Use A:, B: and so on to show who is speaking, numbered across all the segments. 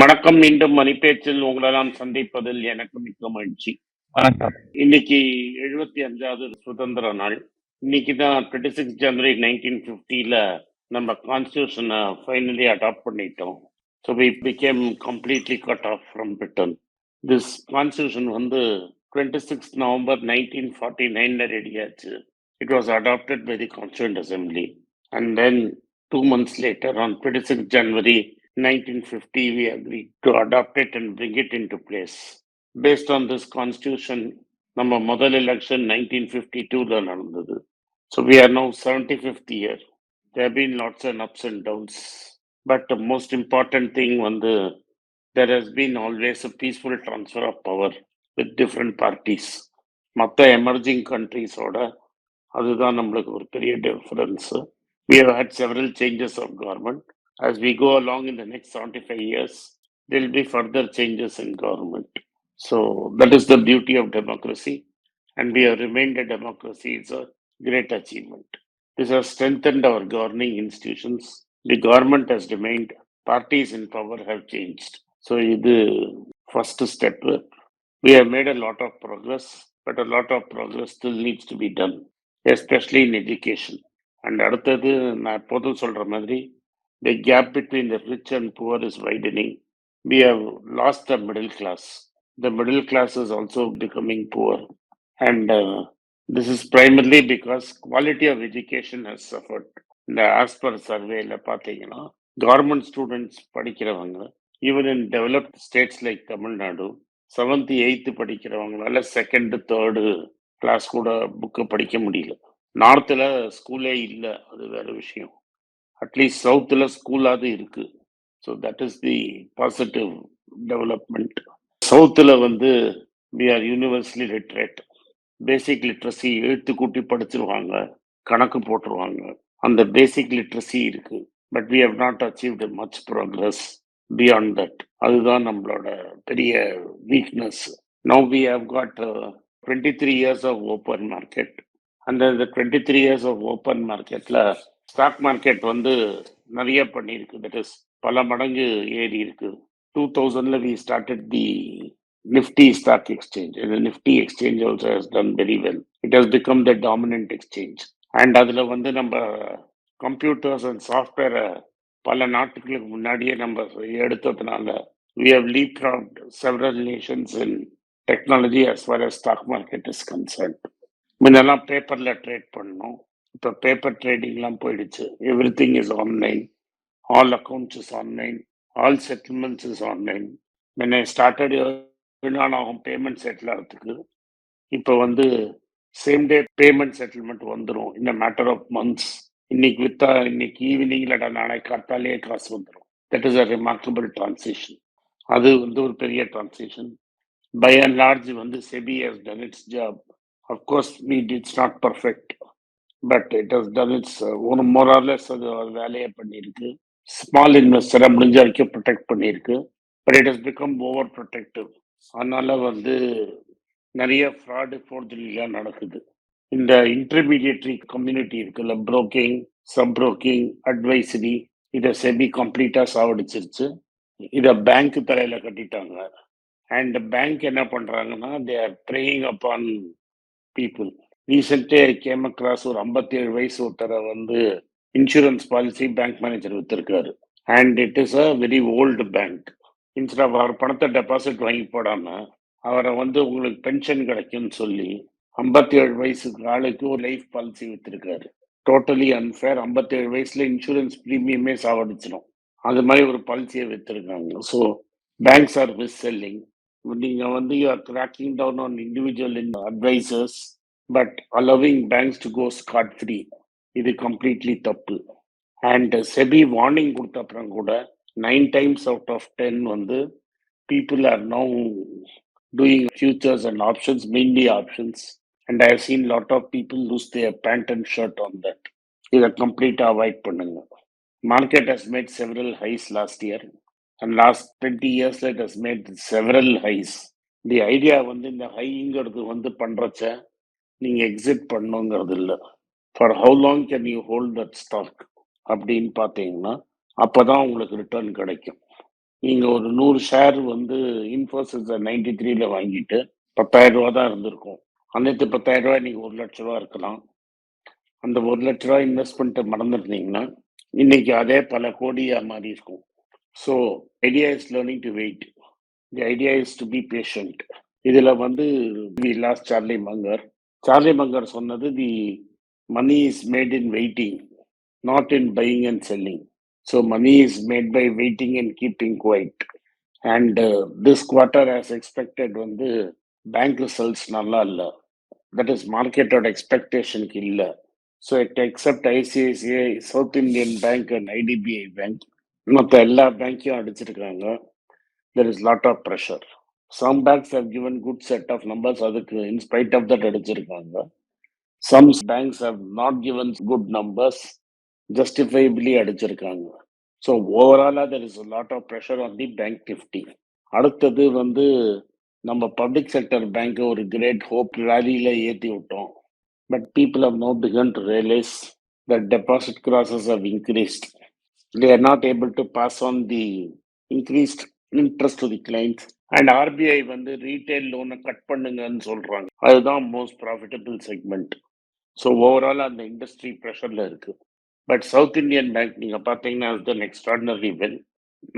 A: வணக்கம் மீண்டும் மணிப்பேச்சில் உங்களெல்லாம் சந்திப்பதில் எனக்கு மிக்க மகிழ்ச்சி. இன்னைக்கு எழுபத்தி அஞ்சாவது சுதந்திர நாள். இன்னைக்கு தான் டுவெண்ட்டி சிக்ஸ் ஜனவரி நைன்டீன் ஃபிஃப்டியில் நம்ம கான்ஸ்டியூஷனை ஃபைனலி அடாப்ட் பண்ணிட்டோம். So we become completely cut off from Britain this constitution வந்து twenty six November nineteen forty நைனில் ரெடியாச்சு it was adopted by the constituent assembly and then two months later on twenty six January 1950 we agreed to adopt it and bring it into place. Based on this constitution, நம்ம முதல் election nineteen fifty டூல நடந்தது. So we are now seventy fifth year there been lots and ups and downs but most important thing வந்து there has been always a peaceful transfer of power with different parties மற்ற emerging கண்ட்ரீஸோட அதுதான் நம்மளுக்கு ஒரு பெரிய difference we have had several changes of government as we go along in the next 75 years, there will be further changes in government. So that is the beauty of democracy. And we have remained a democracy is a great achievement. This has strengthened our governing institutions. The government has remained, parties in power have changed. So the first step, we have made a lot of progress, but a lot of progress still needs to be done, especially in education. And அடுத்தது நான் எப்போதும் சொல்ற மாதிரி the gap between the rich and poor is widening. We have lost the middle class. The middle class is also becoming poor. And uh, this is primarily because quality of education has suffered. இந்த as per சர்வேல பார்த்தீங்கன்னா government students படிக்கிறவங்க even in developed states like Tamil Nadu seventh eighth படிக்கிறவங்களால second third class கூட book படிக்க முடியல நார்த்தில் ஸ்கூலே இல்லை அது வேற விஷயம் அட்லீஸ்ட் சவுத்தில் ஸ்கூலாவது இருக்கு. So that is the positive development சவுத்தில் வந்து we are universally literate basic literacy எழுத்து கூட்டி படிச்சிருவாங்க கணக்கு போட்டுருவாங்க. அந்த பேசிக் லிட்ரஸி இருக்கு. But we have not achieved much progress beyond that அதுதான் நம்மளோட பெரிய weakness now we have got twenty three years of open market அந்த twenty three years of open மார்க்கெட்டில் ஸ்டாக் மார்க்கெட் வந்து நிறைய பண்ணியிருக்கு. தட் இஸ் பல மடங்கு ஏறி இருக்கு. Two தௌசண்ட்ல we started the Nifty stock exchange இந்த Nifty exchange also has done very well it has become the dominant exchange and அதில் வந்து நம்ம கம்ப்யூட்டர்ஸ் அண்ட் சாஃப்ட்வேரை பல நாட்டுகளுக்கு முன்னாடியே நம்ம எடுத்ததுனால we have leap several nations in technology as far as stock market is concern முன்னெல்லாம் பேப்பரில் ட்ரேட் பண்ணோம் இப்போ பேப்பர் ட்ரேடிங்லாம் போயிடுச்சு. Everything is online all accounts is online all settlements is online முன்ன ஸ்டார்டட் நாள் ஆகும் பேமெண்ட் செட்டில் ஆகிறதுக்கு இப்போ வந்து சேம் டே பேமெண்ட் செட்டில்மெண்ட் வந்துடும் இந்த மேட்டர் ஆஃப் மந்த்ஸ் இன்னைக்கு வித்தா இன்னைக்கு ஈவினிங் இல்லாட்டா நாளைக்கு காத்தாலே காசு வந்துடும் that is a remarkable transaction அது வந்து ஒரு பெரிய டிரான்சேக்ஷன் பை அண்ட் லார்ஜ் வந்து SEBI has done its job of course meet it's not perfect but it has done its ஒரு மோரார்லெஸ் அது ஒரு வேலையை பண்ணியிருக்கு. ஸ்மால் இன்வெஸ்டரை முடிஞ்ச வரைக்கும் ப்ரொடெக்ட் பண்ணியிருக்கு. But it has become overprotective அதனால வந்து நிறைய ஃப்ராடு ஃபோர்ஜரிலாம் நடக்குது. இந்த இன்டர்மீடியட்ரி கம்யூனிட்டி இருக்குல்ல புரோக்கிங் சப் புரோக்கிங் அட்வைசரி இதை செபி கம்ப்ளீட்டாக சாவடிச்சிருச்சு. இதை பேங்க் தலையில் கட்டிட்டாங்க. அண்ட் பேங்க் என்ன பண்றாங்கன்னா they are preying upon people recently came across ஒரு ஐம்பத்தி ஏழு வயசு ஒருத்தரை வந்து insurance policy bank manager வித்திருக்காரு. And it is a very old bank instead of அவர் பணத்தை டெபாசிட் வாங்கி போடாம அவரை வந்து உங்களுக்கு பென்ஷன் கிடைக்கும்னு சொல்லி ஐம்பத்தி ஏழு வயசுக்கு ஆளுக்கு ஒரு லைஃப் பாலிசி வித்திருக்காரு. டோட்டலி அன்ஃபேர் ஐம்பத்தி ஏழு வயசுல இன்சூரன்ஸ் ப்ரீமியமே சாவடிச்சிடும் அது மாதிரி ஒரு பாலிசியை வித்திருக்காங்க. So banks are mis selling நீங்க வந்து you are cracking down on individual advisors but allowing banks to go scot free இது கம்ப்ளீட்லி தப்பு. அண்ட் செபி வார்னிங் கொடுத்த அப்புறம் கூட nine times out of ten வந்து people are now doing futures and options mainly options and I have seen lot of people lose their pant and shirt on that இதை கம்ப்ளீட்டாக avoid பண்ணுங்க. Market has made several highs last year and last twenty years it has made several highs the idea வந்து இந்த ஹைங்கிறது வந்து பண்றச்ச நீங்கள் exit பண்ணுங்கிறது இல்லை. For how long can you hold that stock அப்படின்னு பார்த்தீங்கன்னா அப்போ தான் உங்களுக்கு ரிட்டர்ன் கிடைக்கும். நீங்கள் ஒரு நூறு ஷேர் வந்து இன்ஃபோசிஸை நைன்டி த்ரீல வாங்கிட்டு பத்தாயிரம் ரூபா தான் இருந்திருக்கும். அன்னைக்கு பத்தாயிரம் ரூபாய் நீங்க ஒரு லட்ச ரூபா இருக்கலாம். அந்த ஒரு லட்ச ரூபாய் இன்வெஸ்ட்மெண்ட்டை மறந்துருந்தீங்கன்னா இன்னைக்கு அதே பல கோடியாக மாறி இருக்கும். So idea is learning to wait the idea is to be patient இதில் வந்து we lost Charlie Munger Charlie Munger சொன்னது the money is made in waiting not in buying and selling so money is made by waiting and keeping quiet and this quarter as expected வந்து bank results நல்லா இல்லை. That is மார்க்கெட்டோட எக்ஸ்பெக்டேஷனுக்கு இல்லை. So it except ICICI South Indian Bank and IDBI Bank மற்ற எல்லா பேங்க்கையும் அடிச்சிருக்காங்க. There is lot of pressure some banks have given good set of numbers அதுக்கு இன்ஸ்பைட் ஆஃப் தட் அடிச்சிருக்காங்க some banks have not given good numbers justifiably அடிச்சிருக்காங்க so ஓவராலாக there is lot of pressure on the bank Nifty அடுத்தது வந்து நம்ம public sector bank ஒரு great hope ரேலியில் ஏற்றி விட்டோம் but people have now begun to realise that deposit crosses have increased. They are not able to pass on the increased interest to the clients. And RBI வந்து retail லோனை cut பண்ணுங்கன்னு சொல்றாங்க. அதுதான் most profitable segment so overall அந்த industry ப்ரெஷரில் இருக்கு. But south Indian bank நீங்கள் பார்த்தீங்கன்னா தன் எக்ஸ்ட்ராடினரி வெல்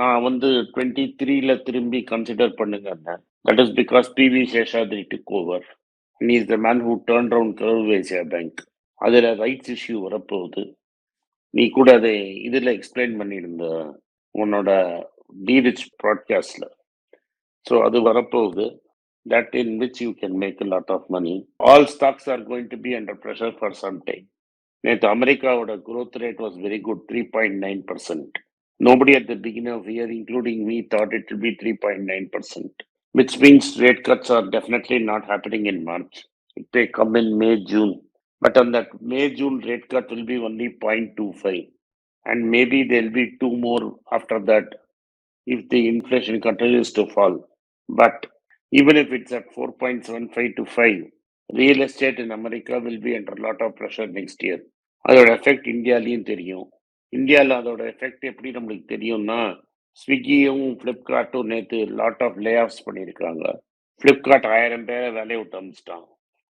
A: நான் வந்து டுவெண்ட்டி த்ரீல திரும்பி கன்சிடர் பண்ணுங்க that is because PV Seshadri took over and is the man who turn round curve Asia bank அதில் ரைட்ஸ் இஷ்யூ வரப்போகுது. நீ கூட அதை இதில் எக்ஸ்பிளைன் பண்ணியிருந்த உன்னோட டீரிச் ப்ராட்காஸ்டில் ஸோ அது வரப்போகுது that in which you can make a lot of money all stocks are going to be under pressure for some time நேற்று அமெரிக்காவோட growth rate was very good three point nine percent nobody at the beginning of year including me thought it will be three point nine percent which means rate cuts are definitely not happening in March. It may come in May, June. But on that May, June rate cut will be only 0.25. And maybe there'll be two more after that if the inflation continues to fall. But even if it's at 4.75 to 5, real estate in America will be under a lot of pressure next year. அதோட effect இந்தியாலையும் தெரியும். இந்தியாவில் அதோட effect எப்படி நம்மளுக்கு தெரியும்னா ஸ்விக்கியும் ஃப்ளிப்கார்ட்டும் நேற்று லாட் ஆஃப் லே ஆஃப்ஸ் பண்ணியிருக்காங்க. ஃப்ளிப்கார்ட் ஆயிரம் பேரை வேலையை விட்டு அனுப்பிச்சிட்டான்.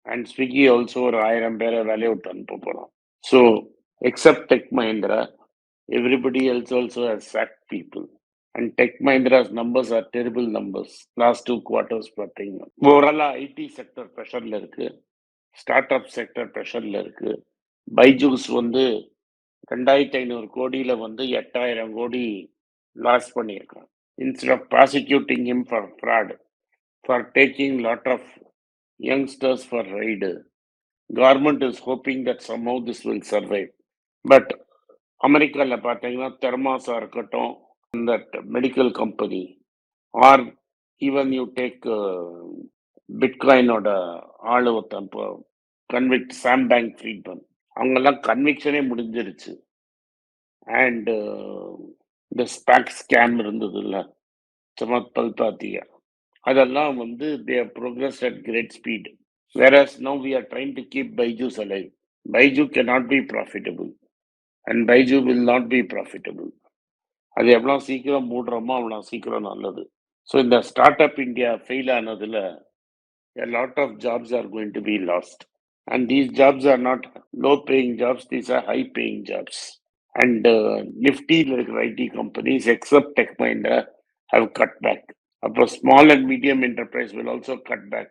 A: அண்ட் ஸ்விக்கி ஆல்சோ ஒரு ஆயிரம் பேரை வேலையை விட்டு அனுப்ப போகிறோம் so except Tech Mahindra everybody else also has sack people and Tech Mahindra's numbers are terrible numbers last two quarters பார்த்தீங்கன்னா ஓவராலாக ஐடி செக்டர் ப்ரெஷரில் இருக்குது ஸ்டார்ட் அப் செக்டர் ப்ரெஷரில் இருக்குது பைஜூஸ் வந்து ரெண்டாயிரத்தி ஐநூறு கோடியில் வந்து எட்டாயிரம் கோடி லாஸ் பண்ணியிருக்கான் instead of prosecuting him for fraud for taking lot of youngsters for ride government is hoping that somehow this will survive but அமெரிக்காவில் பார்த்தீங்கன்னா தெர்மாஸாக இருக்கட்டும் that medical company are even you take பிட்காயினோட ஆளு ஒருத்தன் இப்போ கன்விக்ட் சாம் bank Friedman அவங்கெல்லாம் கன்விக்ஷனே முடிஞ்சிருச்சு. And இந்த ஸ்பாக் ஸ்கேம் இருந்தது இல்லை சமத் பல்பாத்தியா. அதெல்லாம் வந்து they progress at great speed whereas now we are trying to keep Byju's alive Byju can not be profitable and Byju will not be profitable அது எவ்வளோ சீக்கிரம் மூடுறோமோ அவ்வளோ சீக்கிரம் நல்லது ஸோ இந்த ஸ்டார்ட் அப் இந்தியா ஃபெயில் ஆனதில் a lot of jobs are going to be lost. And these jobs are not low paying jobs, these are high paying jobs. And uh, Nifty like IT companies, except Tech Mahindra, have cut back. Upper small and medium enterprise will also cut back.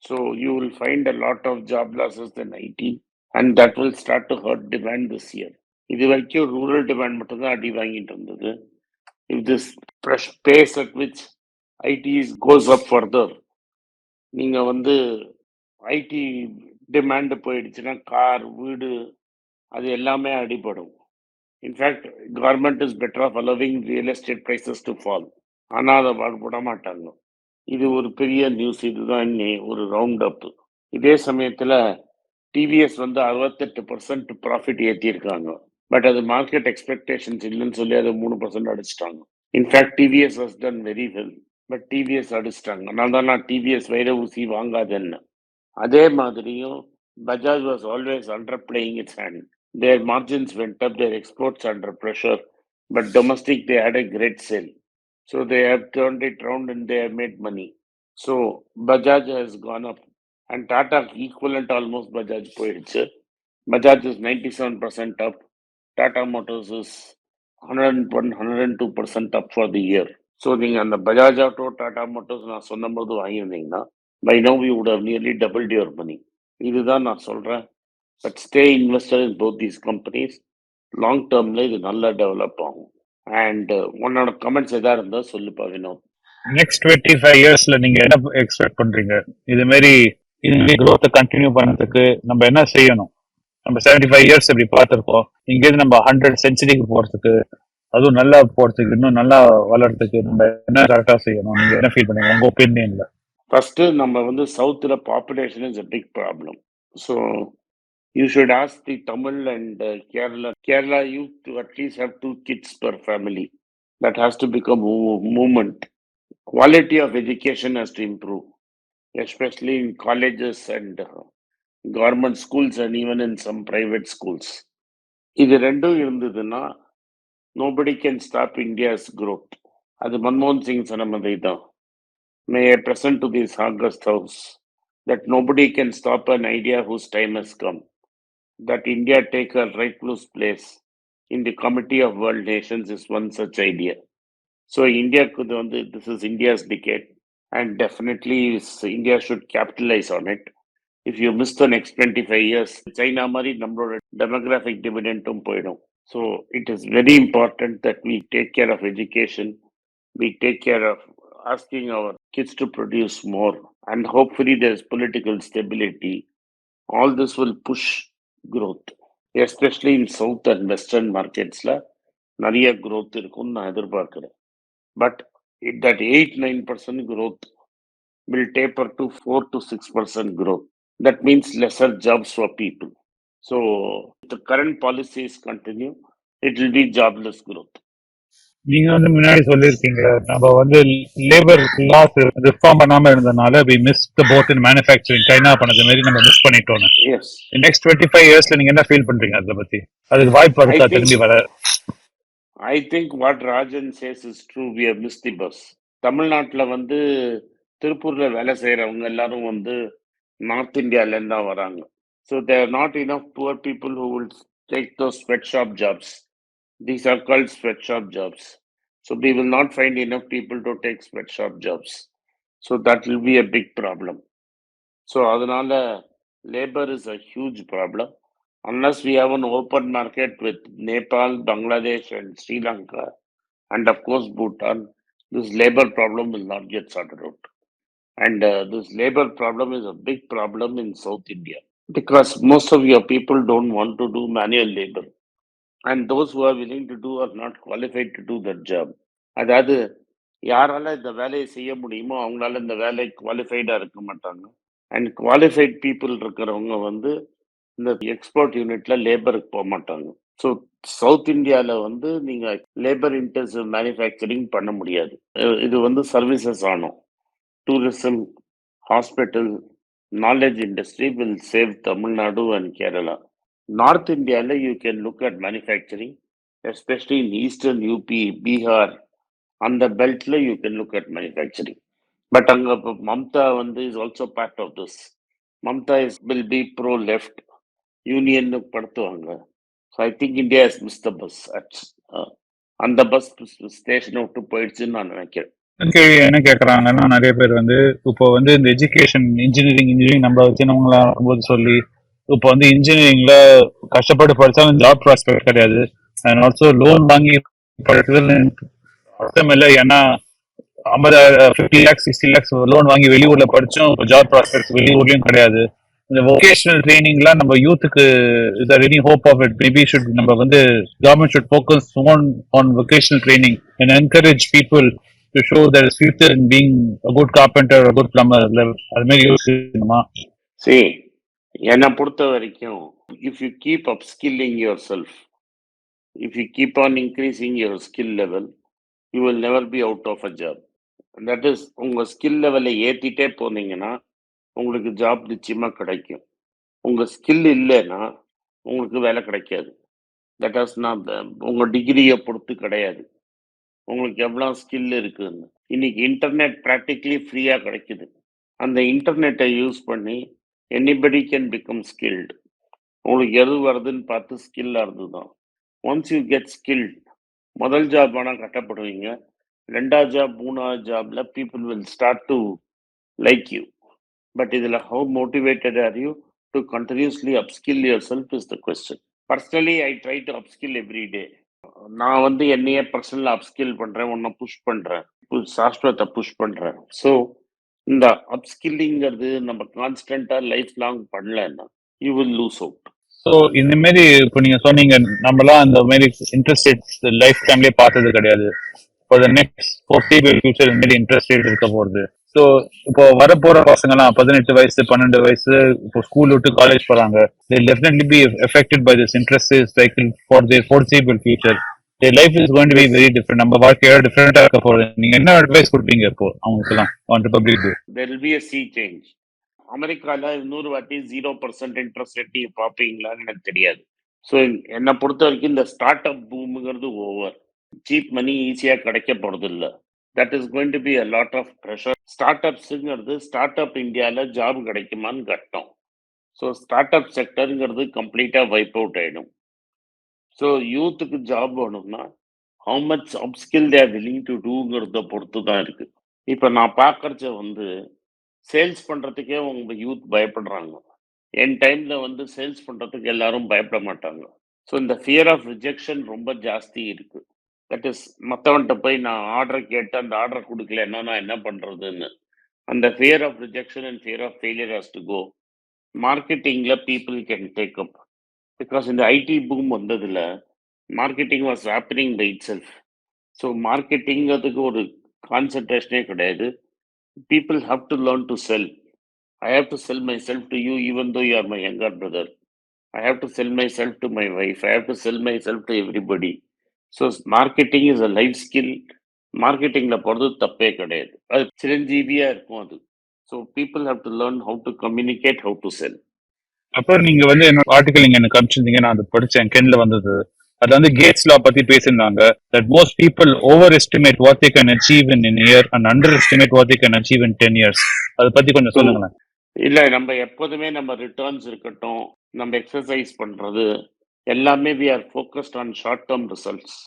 A: So you will find a lot of job losses in IT, and that will start to hurt demand this year. இது வரைக்கும் rural demand மட்டும்தான் அடி வாங்கிட்டு இருந்தது. If this fresh pace at which IT goes up further நீங்கள் வந்து ID demand போயிடுச்சுன்னா car வீடு அது எல்லாமே அடிபடும். In fact government is better off allowing real estate prices to fall ஆனால் அதை வ- விட மாட்டாங்க. இது ஒரு பெரிய நியூஸ் இதுதான் இன்னி ஒரு ரவுண்ட் அப் இதே சமயத்தில் டிவிஎஸ் வந்து அறுபத்தெட்டு பர்சன்ட் ப்ராஃபிட் ஏற்றியிருக்காங்க பட் அது மார்க்கெட் எக்ஸ்பெக்டேஷன்ஸ் இல்லைன்னு சொல்லி அதை மூணு பர்சன்ட் அடிச்சிட்டாங்க. In fact TVS has done very well but TVS அடிச்சிட்டாங்க. அதனால தான் நான் டிவிஎஸ் வைர ஊசி வாங்காதேன்னு. அதே மாதிரியும் Bajaj was always under playing its hand their margins went up their exports under pressure but domestic they had a great sale So they have turned it around and they have made money. So Bajaj has gone up. And Tata equivalent almost Bajaj போயிடுச்சு. Bajaj is 97% up. Tata Motors is 101, 102% up for the year. So நீங்கள் அந்த Bajaj Auto Tata motors நான் சொன்னபோது வாங்கியிருந்தீங்கன்னா by now you would have nearly double your money இதுதான் நான் சொல்கிறேன் but stay investor in both these companies long டேர்மில் இது நல்லா டெவலப் ஆகும். அண்ட் uh, உன்னோட கமெண்ட்ஸ் எதா இருந்தால் சொல்லுப்பா வினோத்
B: நெக்ஸ்ட் டுவெண்ட்டி ஃபைவ் இயர்ஸ்ல நீங்க என்ன எக்ஸ்பெக்ட் பண்றீங்க? இது மாதிரி இது மாதிரி கண்டினியூ பண்ணதுக்கு நம்ம என்ன செய்யணும்? நம்ம செவன்டி ஃபைவ் இயர்ஸ் இப்படி பார்த்துருக்கோம். இங்கேருந்து நம்ம ஹண்ட்ரட் சென்ச்சுரிக்கு போகிறதுக்கு அதுவும் நல்லா போகிறதுக்கு இன்னும் நல்லா வளர்றதுக்கு நம்ம என்ன கரெக்டாக செய்யணும்? நீங்கள் என்ன ஃபீல் பண்ணுங்க உங்க ஒப்பீனியன்ல
A: ஃபர்ஸ்ட் நம்ம வந்து சவுத்தில் population is a big problem so you should ask the Tamil and Kerala Kerala you to at least have two kids per family that has to become movement quality of education has to improve especially in colleges and government schools and even in some private schools இது ரெண்டும் இருந்ததுன்னா nobody can stop India's growth அது மன்மோகன் சிங் சொன்ன மாதிரி தான் may I present to this August House that nobody can stop an idea whose time has come. That India take a rightful place in the Committee of World Nations is one such idea. So India could on the, this is India's decade, and definitely is- India should capitalize on it. If you miss the next 25 years, China மாதிரி நம்மளோட demographic dividendum போயிடும். So it is very important that we take care of education, we take care of asking our kids to produce more, and hopefully there's political stability. All this will push growth, especially in south and western markets. ல நிறைய growth இருக்கும்னு நான் எதிர்பார்க்கிறேன் but that eight nine percent growth will taper to four to six percent growth. That means lesser jobs for people. So the current policies continue, it will be jobless growth.
B: நீங்க வந்து முன்னாடி சொல்லியிருக்கீங்க நம்ம வந்து labour loss reform பண்ணாம இருந்தனால we miss the boat in manufacturing China பண்ணது மாதிரி நம்ம மிஸ் பண்ணிட்டோம். நெக்ஸ்ட் டுவெண்ட்டி ஃபைவ் இயர்ஸ்ல நீங்க என்ன ஃபீல் பண்றீங்க அதை பத்தி அதுக்கு வாய்ப்பு இருக்கா திரும்பி வர
A: I think what Rajan says is true. We have missed the bus. தமிழ்நாட்டுல வந்து திருப்பூர்ல வேலை செய்யறவங்க எல்லாரும் வந்து நார்த் இந்தியால இருந்து தான் வராங்க so there not enough poor people who will take those sweat shop jobs these are called sweat shop jobs so we will not find enough people to take sweat shop jobs so that will be a big problem so அதனால labour is a huge problem unless we have an open market with Nepal, Bangladesh, and Sri Lanka, and of course Bhutan, this labor problem will not get sorted out. And uh, this labor problem is a big problem in South India because most of your people don't want to do manual labor. And those who are willing to do are not qualified to do that job. அதாவது யாரால இந்த வேலையை செய்ய முடியுமோ அவங்களால இந்த வேலை குவாலிஃபைடா இருக்க மாட்டாங்க அண்ட் குவாலிஃபைட் பீப்புள் இருக்கிறவங்க வந்து இந்த எக்ஸ்போர்ட் யூனிட்ல லேபருக்கு போக மாட்டாங்க ஸோ சவுத் இந்தியாவில் வந்து நீங்க லேபர் இன்டென்சிவ் மேனுஃபேக்சரிங் பண்ண முடியாது இது வந்து சர்வீசஸ் ஆனோம் tourism hospital knowledge industry will save Tamil Nadu and Kerala north இந்தியாவில் you can look at manufacturing especially in eastern UP Bihar அந்த பெல்ட்ல you can look at manufacturing but அங்க இப்போ மம்தா வந்து is also part of this Mamata is will be pro left union படுத்துவாங்க. So I think India is miss the bus அந்த bus ஸ்டேஷனை விட்டு போயிடுச்சுன்னு நான் நினைக்கிறேன்.
B: கேள்வி என்ன கேக்குறாங்கன்னா நிறைய பேர் வந்து இப்போ வந்து இந்த எஜுகேஷன் இன்ஜினியரிங் இன்ஜினியரிங் நம்ம சின்னவங்களா போது சொல்லி இப்போ வந்து இன்ஜினியரிங்ல கஷ்டப்பட்டு படிச்சாலும் ஜாப் ப்ராஸ்பெக்ட் கிடையாது. அண்ட் ஆல்சோ லோன் வாங்கி படிக்கிறது அர்த்தம் இல்லை. ஏன்னா ஐம்பதாயிரம் fifty lakhs sixty lakhs loan வாங்கி வெளியூர்ல படிச்சும் ஜாப் ப்ராஸ்பெக்ட் வெளியூர்லயும் கிடையாது. இந்த வொகேஷனல் ட்ரைனிங்லாம் நம்ம யூத்துக்கு is or any hope of it maybe should நம்ம வந்து government should focus on on vocational training and encourage people to show their future in being good carpenter good plumber அது மாதிரி யோசிக்கணுமா
A: சரி என்னை பொறுத்த வரைக்கும் if you keep up skilling yourself if you keep on increasing your skill level you will never be out of a job that is உங்கள் skill லெவலை ஏற்றிட்டே போனீங்கன்னா உங்களுக்கு ஜாப் நிச்சயமாக கிடைக்கும். உங்கள் ஸ்கில் இல்லைன்னா உங்களுக்கு வேலை கிடைக்காது. தட் ஆஸ் நான் உங்கள் டிகிரியை பொறுத்து கிடையாது. உங்களுக்கு எவ்வளோ ஸ்கில் இருக்குதுன்னு இன்னைக்கு இன்டர்நெட் ப்ராக்டிக்கலி ஃப்ரீயாக கிடைக்குது. அந்த இன்டர்நெட்டை யூஸ் பண்ணி எனிபடி கேன் பிகம் ஸ்கில்டு உங்களுக்கு எது வருதுன்னு பார்த்து ஸ்கில் தான் ஒன்ஸ் யூ கெட் ஸ்கில்ட் முதல் ஜாப் ஆனால் கட்டப்படுவீங்க. ரெண்டாவது ஜாப் மூணாவது ஜாப்ல people will start to like you but இதில் how motivated are you to continuously upskill yourself is the question personally I try to upskill every day நான் வந்து என்னையே பர்சனல் அப்ஸ்கில் பண்ணுறேன் உன்னை புஷ் பண்ணுறேன் சாஃப்ட்வேர்த்தை புஷ் பண்ணுறேன் ஸோ இந்த அப்ஸ்கில்லிங்கிறது நம்ம கான்ஸ்டண்ட்டாக லைஃப் லாங் பண்ணலன்னா you will lose out
B: so இந்த மாதிரி இப்போ நீங்க சொன்னீங்க நம்மளாம் அந்த மாதிரி இன்ட்ரெஸ்டட் லைஃப் டைம்லேயே பார்த்தது கிடையாது. For the next foreseeable future இந்த மாதிரி இன்ட்ரெஸ்ட் இருக்க போகிறது ஸோ இப்போ வரப்போற பசங்கலாம் பதினெட்டு வயசு பன்னெண்டு வயசு இப்போ ஸ்கூல் விட்டு காலேஜ் போறாங்க. They definitely be affected by this interest cycle for the foreseeable future their life is going to be very different நம்ம வாழ்க்கையோட டிஃப்ரெண்டா இருக்க போகுது நீங்க என்ன அட்வைஸ் கொடுப்பீங்க இப்போ அவங்களுக்குலாம் on Republic Day
A: there will be a sea change அமெரிக்கால இன்னொரு வாட்டி ஜீரோ பர்சன்ட் இன்ட்ரெஸ்ட் ரேட் நீங்க பார்ப்பீங்களான்னு எனக்கு தெரியாது. ஸோ என்னை பொறுத்த வரைக்கும் இந்த ஸ்டார்ட் அப் பூமுங்கிறது ஓவர் சீப் மணி ஈஸியாக கிடைக்க போகிறது இல்லை that is going to be a lot of pressure start அப்ஸுங்கிறது start up இந்தியாவில் ஜாப் கிடைக்குமான்னு கட்டம். ஸோ ஸ்டார்ட் அப் செக்டருங்கிறது கம்ப்ளீட்டாக வைப் அவுட் ஆகிடும் ஸோ யூத்துக்கு ஜாப் வேணும்னா how much upskill they're willing to டூங்கிறத பொறுத்து தான் இருக்குது இப்போ நான் பார்க்குறச்ச வந்து சேல்ஸ் பண்ணுறதுக்கே உங்கள் யூத் பயப்படுறாங்க. என் டைமில் வந்து சேல்ஸ் பண்ணுறதுக்கு எல்லாரும் பயப்பட மாட்டாங்க. ஸோ இந்த ஃபியர் ஆஃப் ரிஜெக்ஷன் ரொம்ப ஜாஸ்தி இருக்குது தட் இஸ் மற்றவன்கிட்ட போய் நான் ஆர்டர் கேட்டு அந்த ஆர்டர் கொடுக்கலன்னா நான் என்ன பண்ணுறதுன்னு அந்த fear of rejection and fear of failure has to go மார்க்கெட்டிங்கில் people can take up because இந்த ஐடி பூம் வந்ததுல marketing was happening by itself so மார்க்கெட்டிங்கிறதுக்கு ஒரு கான்சன்ட்ரேஷனே கிடையாது. People have to learn to sell I have to sell myself to you even though you are my younger brother I have to sell myself to my wife I have to sell my self to everybody so marketing is a life skill மார்க்கெட்டிங்கில் போகிறது தப்பே கிடையாது. அது சிரஞ்சீவியாக இருக்கும் அது. So people have to learn how to communicate how to sell
B: அப்புறம் நீங்க வந்து என்ன ஆர்டிகல் நீங்க எனக்கு அனுப்பிச்சிருந்தீங்க நான் அதை படிச்சேன் கென்ல வந்தது. அதுல வந்து கேட்ஸ் லா பத்தி பேசியிருந்தாங்க. That most people overestimate what they can achieve in in year and underestimate what they can achieve in ten years அதை பத்தி கொஞ்சம் சொல்லுங்களேன்.
A: இல்லை நம்ம எப்போதுமே நம்ம ரிட்டர்ன்ஸ் இருக்கட்டும் நம்ம எக்ஸசைஸ் பண்ணுறது எல்லாமே we are focused on short term results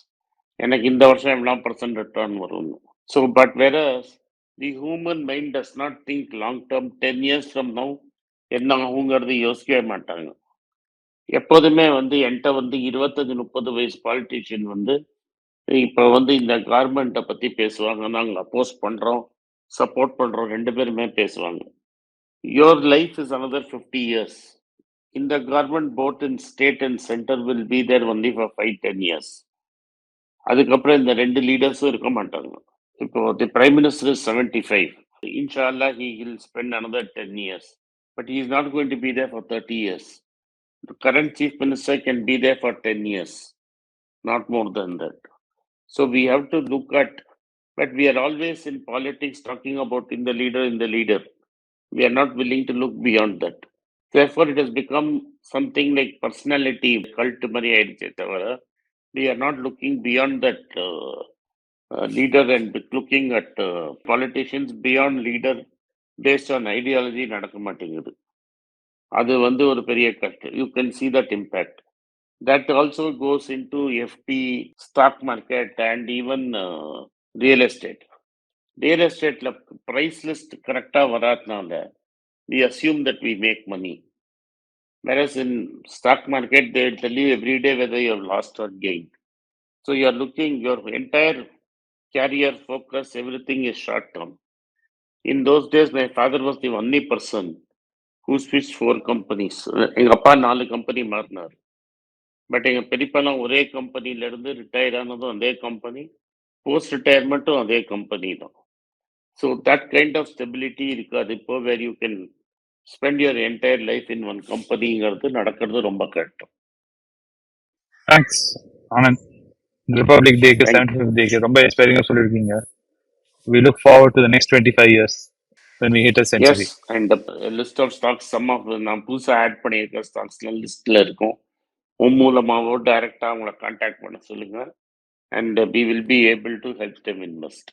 A: எனக்கு இந்த வருஷம் எவ்வளோ பர்சன்ட் ரிட்டர்ன் வரும் ஸோ பட் வேற the human mind does not think long term ten years from now என்ன ஆகுங்கிறது யோசிக்கவே மாட்டாங்க. எப்போதுமே வந்து என்கிட்ட வந்து இருபத்தஞ்சு முப்பது வயசு பாலிட்டிஷியன் வந்து இப்போ வந்து இந்த கார்மெண்ட்டை பற்றி பேசுவாங்க. நாங்கள் அப்போஸ் பண்ணுறோம் சப்போர்ட் பண்ணுறோம் ரெண்டு பேருமே பேசுவாங்க. Your life is another fifty years இந்த government both in state and centre will be there only for five ten years அதுக்கப்புறம் இந்த ரெண்டு லீடர்ஸும் இருக்க மாட்டாங்க. இப்போ the prime minister is seventy five இன்ஷா அல்லா he will spend another ten years but he is not going to be there for 30 years. The current chief minister can be there for 10 years, not more than that. So we have to look at, but we are always in politics talking about in the leader, in the leader. We are not willing to look beyond that. Therefore, it has become something like personality, cult, we are not looking beyond that uh, uh, leader and looking at uh, politicians beyond leader based on ideology நடக்க மாட்டேங்குது அது வந்து ஒரு பெரிய கஷ்டம் you can see that impact that also goes in to FD stock market and even real estate real எஸ்டேட்ல price list கரெக்டாக வராதனால we assume that we make money whereas in stock market they will tell you every day whether you have lost or gained so you are looking your entire career focus everything is short term in those days my father was the only person who switched four companies. எங்க அப்பா நாலு company மாறினார். But எங்க பெரியப்பாலாம் ஒரே கம்பெனில இருந்து retire ஆனதும் அதே கம்பெனி போஸ்ட் ரிட்டையர்மெண்ட்டும் அதே கம்பெனி தான். So that kind of stability இருக்காது. இப்போ where you can spend your entire life in one கம்பெனிங்கிறது நடக்கிறது ரொம்ப கஷ்டம்.
B: தேங்க்ஸ் ஆனந்த். ரிபப்ளிக் டேக்கு செவன்டி ஃபிஃப்த் டேக்கு ரொம்ப எக்ஸ்பைரிங்காக சொல்லியிருக்கீங்க. We look forward to the next twenty five years when we hit a century.
A: Yes and list of stocks some of நான் புதுசாக ஆட் பண்ணியிருக்க ஸ்டாக்ஸ்லாம் லிஸ்ட்டில் இருக்கும். உன் மூலமாகவோ டைரெக்டாக அவங்கள கான்டாக்ட் பண்ண சொல்லுங்கள் and we will be able to help them invest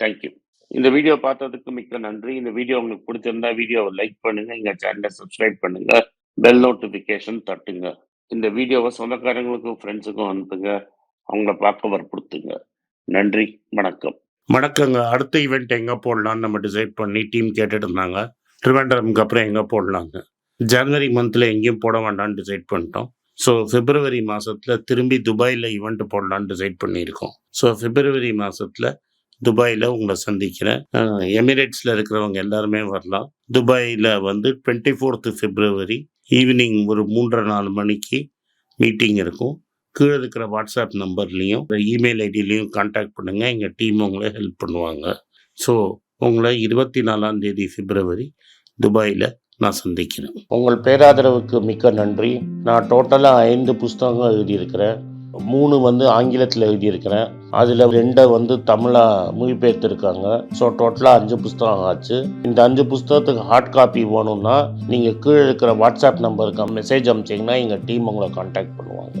A: thank you இந்த வீடியோ பார்த்ததுக்கு மிக்க நன்றி. இந்த வீடியோ உங்களுக்கு பிடிச்சிருந்தா வீடியோவை லைக் பண்ணுங்க. எங்க சேனலை சப்ஸ்கிரைப் பண்ணுங்கள் பெல் நோட்டிஃபிகேஷன் தட்டுங்க. இந்த வீடியோவை சொந்தக்காரங்களுக்கும் ஃப்ரெண்ட்ஸுக்கும் அனுப்புங்க. அவங்கள பார்க்க வற்புறுத்துங்க நன்றி. வணக்கம். வணக்கங்க அடுத்த ஈவெண்ட் எங்கே போடலான்னு நம்ம டிசைட் பண்ணி டீம் கேட்டுட்டு இருந்தாங்க. ட்ரிவாண்டரம்க்கு அப்புறம் எங்கே போடலாங்க ஜனவரி மந்தில் எங்கேயும் போட வேண்டாம்னு டிசைட் பண்ணிட்டோம். ஸோ பிப்ரவரி மாதத்தில் திரும்பி துபாயில் ஈவெண்ட் போடலான்னு டிசைட் பண்ணியிருக்கோம். ஸோ பிப்ரவரி மாதத்தில் துபாயில் உங்களை சந்திக்கிறேன். எமிரேட்ஸில் இருக்கிறவங்க எல்லாருமே வரலாம். துபாயில் வந்து டுவெண்ட்டி ஃபோர்த்து பிப்ரவரி ஈவினிங் ஒரு மூன்றரை நாலு மணிக்கு மீட்டிங் இருக்கும். கீழே இருக்கிற வாட்ஸ்அப் நம்பர்லேயும் இமெயில் ஐடியிலையும் காண்டாக்ட் பண்ணுங்கள் எங்கள் டீம் உங்களை ஹெல்ப் பண்ணுவாங்க. ஸோ உங்களை இருபத்தி நாலாம் தேதி பிப்ரவரி துபாயில் நான் சந்திக்கிறேன். உங்கள் பேராதரவுக்கு மிக்க நன்றி. நான் டோட்டலாக ஐந்து புஸ்தகங்கள் எழுதியிருக்கிறேன். மூணு வந்து ஆங்கிலத்தில் எழுதியிருக்கிறேன். அதில் ரெண்டை வந்து தமிழாக மொழிபெயர்த்துருக்காங்க. ஸோ டோட்டலாக அஞ்சு புஸ்தகம் ஆச்சு. இந்த அஞ்சு புஸ்தகத்துக்கு ஹார்ட் காப்பி வேணும்னா நீங்கள் கீழே இருக்கிற வாட்ஸ்அப் நம்பருக்கு மெசேஜ் அனுப்பிச்சிங்கன்னா எங்கள் டீம் உங்களை காண்டாக்ட் பண்ணுவாங்க.